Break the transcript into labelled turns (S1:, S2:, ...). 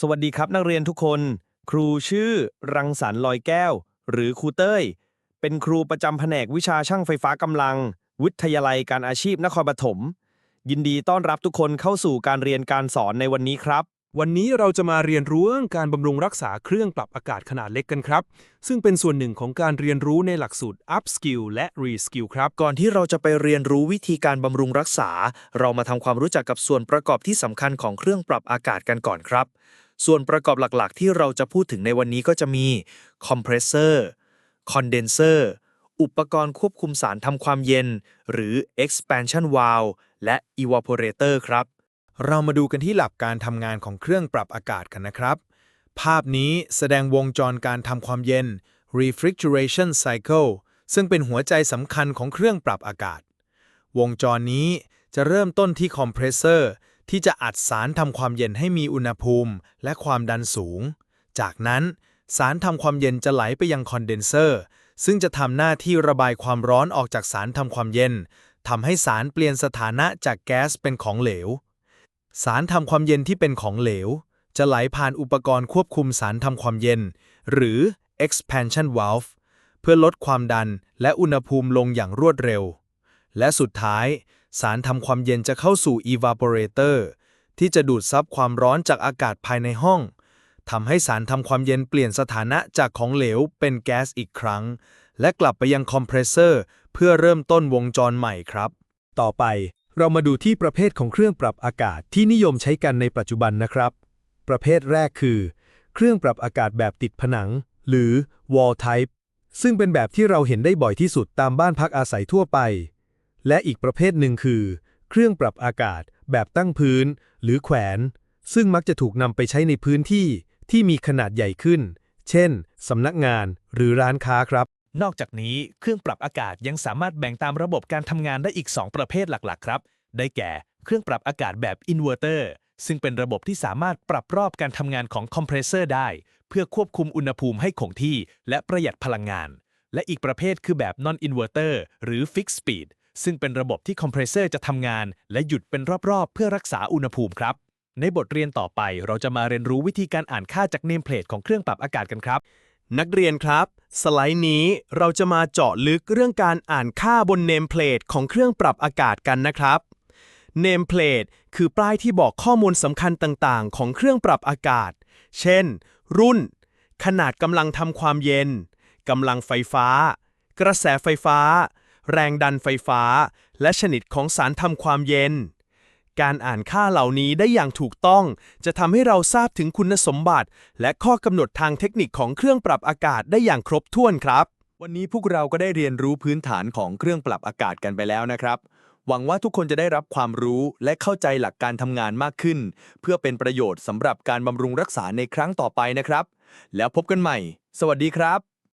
S1: สวัสดีครับนักเรียนทุกคน ครูชื่อ รังสรรค์ลอยแก้ว หรือครูเต้ย เป็นครูประจำแผนกวิชาช่างไฟฟ้ากำลัง วิทยาลัยการอาชีพนครปฐมยินดีต้อนรับทุกคนเข้าสู่การเรียนการสอนในวันนี้ครับ
S2: วันนี้เราจะมาเรียนรู้เรื่องการบำรุงรักษาเครื่องปรับอากาศขนาดเล็กกันครับ ซึ่งเป็นส่วนหนึ่งของการเรียนรู้ในหลักสูตร Up Skill และ Re Skill ครับ
S3: ก่อนที่เราจะไปเรียนรู้วิธีการบำรุงรักษา เรามาทำความรู้จักกับส่วนประกอบที่สำคัญของเครื่องปรับอากาศกันก่อนครับ ส่วนประกอบหลักๆ ที่เราจะพูดถึงในวันนี้ก็จะมีคอมเพรสเซอร์คอนเดนเซอร์อุปกรณ์ควบคุมสารทำความเย็น หรือ expansion valve และ evaporator ครับ
S4: เรามาดูกันที่หลักการทำงานของเครื่องปรับอากาศกันนะครับ ภาพนี้แสดงวงจรการทำความเย็น refrigeration cycle ซึ่งเป็นหัวใจสำคัญของเครื่องปรับอากาศ วงจรนี้จะเริ่มต้นที่คอมเพรสเซอร์ ที่จะอัดสารทำความเย็นให้มีอุณหภูมิและความดันสูง จากนั้นสารทำความเย็นจะไหลไปยังคอนเดนเซอร์ ซึ่งจะทำหน้าที่ระบายความร้อนออกจากสารทำความเย็นทำให้สารเปลี่ยนสถานะจากแก๊สเป็นของเหลว สารทำความเย็นที่เป็นของเหลว จะไหลผ่านอุปกรณ์ควบคุมสารทำความเย็น หรือ expansion valve เพื่อลดความดันและอุณหภูมิลงอย่างรวดเร็ว และสุดท้าย สารทำความเย็นจะเข้าสู่ evaporator ที่จะดูดซับความร้อนจากอากาศภายในห้องทำให้สารทำความเย็นเปลี่ยนสถานะจากของเหลวเป็นแก๊สอีกครั้ง และกลับไปยังคอมเพรสเซอร์เพื่อเริ่มต้นวงจรใหม่ครับ
S2: ต่อไปเรามาดูที่ประเภทของเครื่องปรับอากาศที่นิยมใช้กันในปัจจุบันนะครับ ประเภทแรกคือ เครื่องปรับอากาศแบบติดผนัง หรือ wall type ซึ่งเป็นแบบที่เราเห็นได้บ่อยที่สุดตามบ้านพักอาศัยทั่วไป และอีกประเภทหนึ่งคือ เครื่องปรับอากาศ แบบตั้งพื้น หรือแขวน ซึ่งมักจะถูกนำไปใช้ในพื้นที่ที่มีขนาดใหญ่ขึ้น เช่น สำนักงานหรือร้านค้าครับ
S1: นอกจากนี้เครื่องปรับอากาศยังสามารถแบ่งตามระบบการทำงานได้อีก 2 ประเภทหลักๆ ครับ ได้แก่ เครื่องปรับอากาศแบบอินเวอร์เตอร์ซึ่งเป็นระบบที่สามารถปรับรอบการทำงานของคอมเพรสเซอร์ได้ เพื่อควบคุมอุณหภูมิให้คงที่ และประหยัดพลังงาน และอีกประเภทคือแบบ non inverter หรือ fixed speed ซึ่งเป็นระบบที่คอมเพรสเซอร์จะทำงาน และหยุดเป็นรอบๆ เพื่อรักษาอุณหภูมิครับ ในบทเรียนต่อไปเราจะมาเรียนรู้วิธีการอ่านค่าจากเนมเพลทของเครื่องปรับอากาศกันครับ
S5: นักเรียนครับ สไลด์นี้เราจะมาเจาะลึกเรื่องการอ่านค่าบนเนมเพลทของเครื่องปรับอากาศกันนะครับเนมเพลทคือป้ายที่บอกข้อมูลสำคัญต่างๆ ของเครื่องปรับอากาศ เช่น รุ่น ขนาดกำลังทำความเย็น กำลังไฟฟ้า กระแสไฟฟ้า แรงดันไฟฟ้า และชนิดของสารทำความเย็น การอ่านค่าเหล่านี้ได้อย่างถูกต้อง จะทำให้เราทราบถึงคุณสมบัติ และข้อกำหนดทางเทคนิคของเครื่องปรับอากาศได้อย่างครบถ้วนครับ
S6: วันนี้พวกเราก็ได้เรียนรู้พื้นฐานของเครื่องปรับอากาศกันไปแล้วนะครับหวังว่าทุกคนจะได้รับความรู้และเข้าใจหลักการทำงานมากขึ้น เพื่อเป็นประโยชน์สำหรับการบำรุงรักษาในครั้งต่อไปนะครับ แล้วพบกันใหม่ สวัสดีครับ